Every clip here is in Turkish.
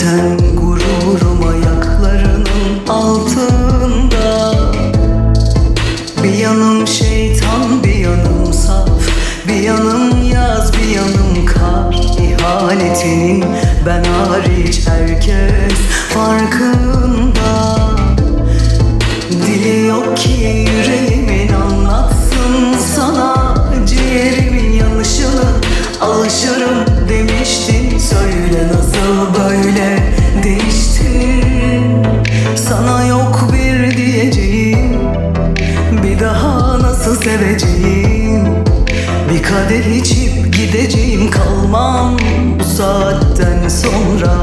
Zaten gururum ayaklarının altında. Bir yanım şeytan bir yanım saf. Bir yanım yaz bir yanım kar. İhanetinin ben hariç herkes farkında. Dili yok ki yüreğimin anlatsın sana. Ciğerimin yanlışını alışırım demiştin. Söyle nasıl böyle? Kalmam Bu saatten sonra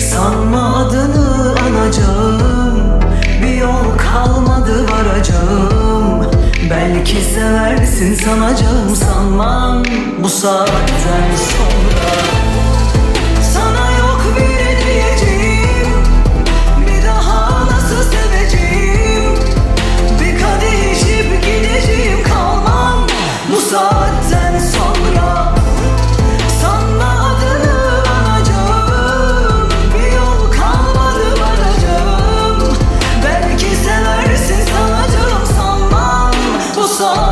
Sanma adını anacağım. Bir yol kalmadı varacağım. Belki seversin sanacağım. Sanmam Bu saatten sonra Bu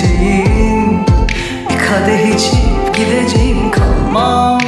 seveceğim Bir kadeh içip gideceğim kalmam